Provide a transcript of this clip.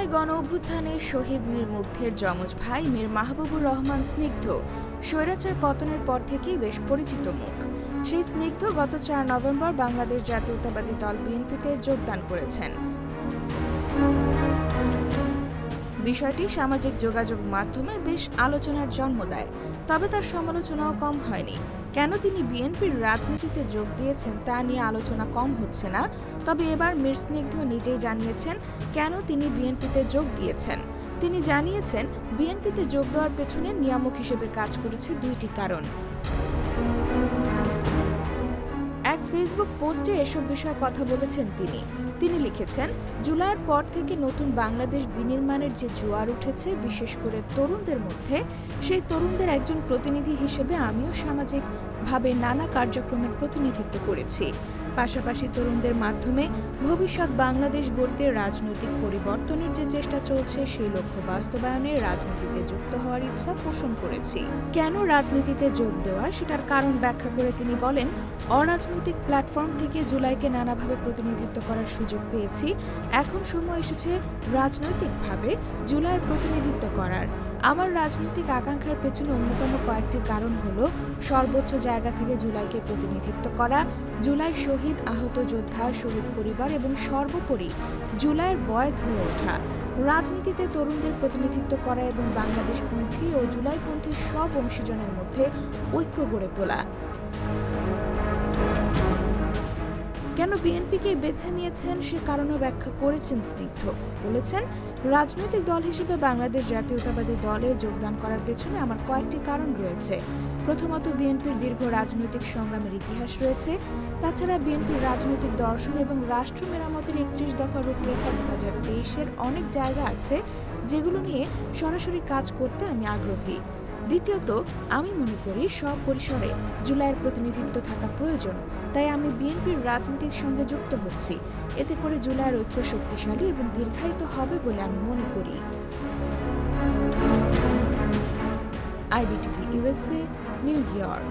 জুলাই গণ অভ্যুত্থানে শহীদ মীর মুগ্ধের যমজ ভাই মীর মাহবুবুর রহমান স্নিগ্ধ। স্বৈরাচার পতনের পর থেকেই বেশ পরিচিত মুখ। সেই স্নিগ্ধ গত চার নভেম্বর বাংলাদেশ জাতীয়তাবাদী দল বিএনপিতে যোগদান করেছেন। বিষয়টি সামাজিক যোগাযোগ মাধ্যমে বেশ আলোচনার জন্ম দেয়, তবে তার সমালোচনাও কম হয়নি। কেন তিনি বিএনপির রাজনীতিতে যোগ দিয়েছেন তা নিয়ে আলোচনা কম হচ্ছে না, তবে এবার মীর স্নিগ্ধ নিজেই জানিয়েছেন কেন তিনি বিএনপিতে যোগ দিয়েছেন। তিনি জানিয়েছেন, বিএনপিতে যোগ দেওয়ার পেছনে নিয়ামক হিসেবে কাজ করেছে দুইটি কারণ। ফেসবুক পোস্টে এসব বিষয়ে কথা বলেছেন তিনি। তিনি লিখেছেন, জুলাইয়ের পর থেকে নতুন বাংলাদেশ বিনির্মাণের যে জোয়ার উঠেছে, বিশেষ করে তরুণদের মধ্যে, সেই তরুণদের একজন প্রতিনিধি হিসেবে আমিও সামাজিকভাবে নানা কার্যক্রমের প্রতিনিধিত্ব করেছি। পাশাপাশি তরুণদের মাধ্যমে ভবিষ্যৎ বাংলাদেশ গড়তে রাজনৈতিক পরিবর্তনের যে চেষ্টা চলছে, সেই লক্ষ্য বাস্তবায়নে রাজনীতিতে যুক্ত হওয়ার ইচ্ছা পোষণ করেছি। কেন রাজনীতিতে যোগ দেওয়া? সেটার কারণ ব্যাখ্যা করে তিনি বলেন, অরাজনৈতিক প্ল্যাটফর্ম থেকে জুলাইকে নানাভাবে প্রতিনিধিত্ব করার সুযোগ পেয়েছি। এখন সময় এসেছে রাজনৈতিকভাবে জুলাইয়ের প্রতিনিধিত্ব করার। আমার রাজনৈতিক আকাঙ্ক্ষার পেছনে অন্যতম কয়েকটি কারণ হলো, সর্বোচ্চ জায়গা থেকে জুলাইকে প্রতিনিধিত্ব করা, জুলাই শহীদ, আহত যোদ্ধা, শহীদ পরিবার এবং সর্বোপরি জুলাইয়ের ভয়েস হয়ে ওঠা। রাজনীতিতে তরুণদের প্রতিনিধিত্ব করা এবং বাংলাদেশপন্থী ও জুলাইপন্থী সব অংশীজনের মধ্যে ঐক্য গড়ে তোলা। কেন বিএনপিকে বেছে নিয়েছেন সে কারণও ব্যাখ্যা করেছেন স্নিগ্ধ। বলেছেন, রাজনৈতিক দল হিসেবে বাংলাদেশ জাতীয়তাবাদী দলে যোগদান করার পেছনে আমার কয়েকটি কারণ রয়েছে। প্রথমত, বিএনপির দীর্ঘ রাজনৈতিক সংগ্রামের ইতিহাস রয়েছে। তাছাড়া বিএনপির রাজনৈতিক দর্শন এবং রাষ্ট্র মেরামতের একত্রিশ দফা রূপরেখা দু হাজার তেইশের অনেক জায়গা আছে যেগুলো নিয়ে সরাসরি কাজ করতে আমি আগ্রহী। দ্বিতীয়ত, আমি মনে করি সব পরিসরে জুলাইয়ের প্রতিনিধিত্ব থাকা প্রয়োজন, তাই আমি বিএনপির রাজনীতির সঙ্গে যুক্ত হচ্ছি। এতে করে জুলাইয়ের ঐক্য শক্তিশালী এবং দীর্ঘায়িত হবে বলে আমি মনে করি। IBTV USA New York.